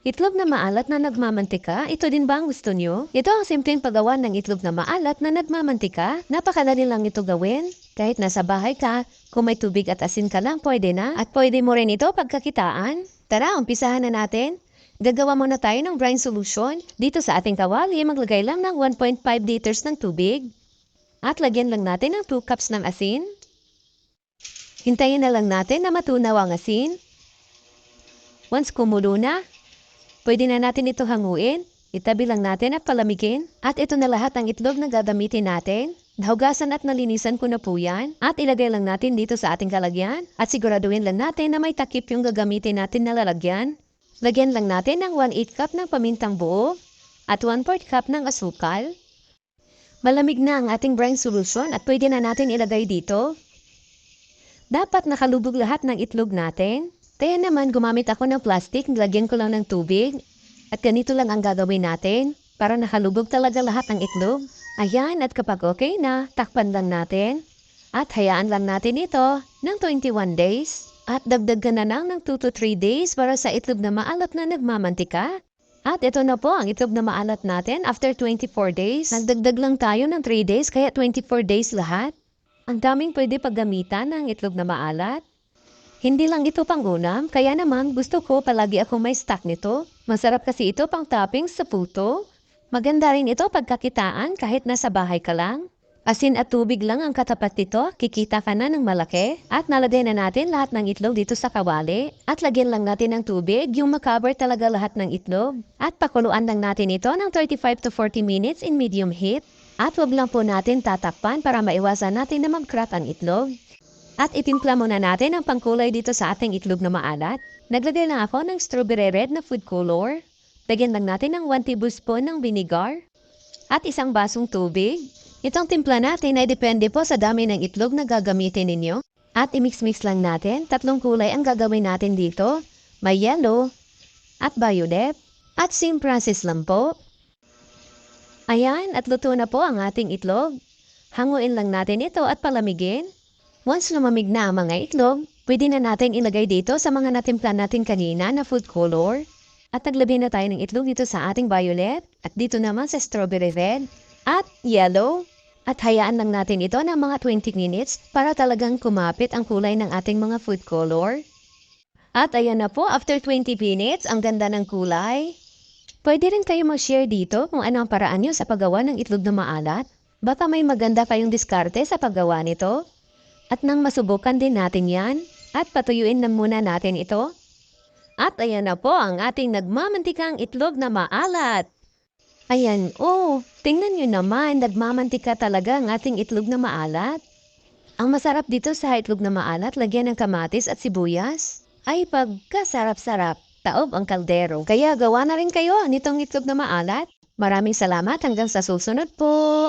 Itlog na maalat na nagmamantika, ito din ba ang gusto nyo? Ito ang simpleng paggawa ng itlog na maalat na nagmamantika. Napakadali lang ito gawin. Kahit nasa bahay ka, kung may tubig at asin ka lang, pwede na. At pwede mo rin ito pagkakitaan. Tara, umpisahan na natin. Gagawa muna tayo ng brine solution. Dito sa ating kawali, maglagay lang ng 1.5 liters ng tubig. At lagyan lang natin ng 2 cups ng asin. Hintayin na lang natin na matunaw ang asin. Once kumulo na, pwede na natin ito hanguin. Itabi lang natin at palamigin. At ito na lahat ang itlog na gagamitin natin. Nahugasan at nalinisan ko na po yan. At ilagay lang natin dito sa ating kalagyan. At siguraduhin lang natin na may takip yung gagamitin natin na lalagyan. Lagyan lang natin ng 1-8 cup ng pamintang buo at 1 4 cup ng asukal. Malamig na ang ating brine solution at pwede na natin ilagay dito. Dapat nakalubog lahat ng itlog natin. Kaya naman gumamit ako ng plastic, lagyan ko lang ng tubig. At ganito lang ang gagawin natin para nakalubog talaga lahat ng itlog. Ayan, at kapag okay na, takpan lang natin. At hayaan lang natin ito ng 21 days. At dagdagan na lang ng 2 to 3 days para sa itlog na maalat na nagmamantika. At ito na po ang itlog na maalat natin after 24 days. Nagdagdag lang tayo ng 3 days kaya 24 days lahat. Ang daming pwede paggamitan ng itlog na maalat. Hindi lang ito pangunam, kaya naman gusto ko palagi ako may stock nito. Masarap kasi ito pang toppings sa puto. Maganda rin ito pagkakitaan kahit nasa bahay ka lang. Asin at tubig lang ang katapat nito, kikita ka na ng malaki. At nalagay na natin lahat ng itlog dito sa kawali. At lagyan lang natin ng tubig, yung makover talaga lahat ng itlog. At pakuluan lang natin ito ng 35 to 40 minutes in medium heat. At wag lang po natin tatakpan para maiwasan natin na mag-crack ang itlog. At itimpla muna natin ang pangkulay dito sa ating itlog na maalat. Naglagay lang ako ng strawberry red na food color. Lagyan lang natin ng 1 tablespoon ng vinegar. At isang basong tubig. Itong timpla natin ay depende po sa dami ng itlog na gagamitin ninyo. At imix-mix lang natin. Tatlong kulay ang gagawin natin dito. May yellow at violet. At same process lang po. Ayan, at luto na po ang ating itlog. Hanguin lang natin ito at palamigin. Once lumamig na ang mga itlog, pwede na natin ilagay dito sa mga natimpla natin kanina na food color. At naglabi na tayo ng itlog dito sa ating violet at dito naman sa strawberry red at yellow. At hayaan lang natin ito ng mga 20 minutes para talagang kumapit ang kulay ng ating mga food color. At ayan na po, after 20 minutes, ang ganda ng kulay. Pwede rin kayo mag-share dito kung ano ang paraan nyo sa paggawa ng itlog na maalat. Baka may maganda kayong diskarte sa paggawa nito. At nang masubukan din natin yan, at patuyuin na muna natin ito. At ayan na po ang ating nagmamantikang itlog na maalat. Ayan, oh, tingnan nyo naman, nagmamantika talaga ang ating itlog na maalat. Ang masarap dito sa itlog na maalat, lagyan ng kamatis at sibuyas. Ay pagkasarap-sarap, taob ang kaldero. Kaya gawa na rin kayo nitong itlog na maalat. Maraming salamat hanggang sa susunod po.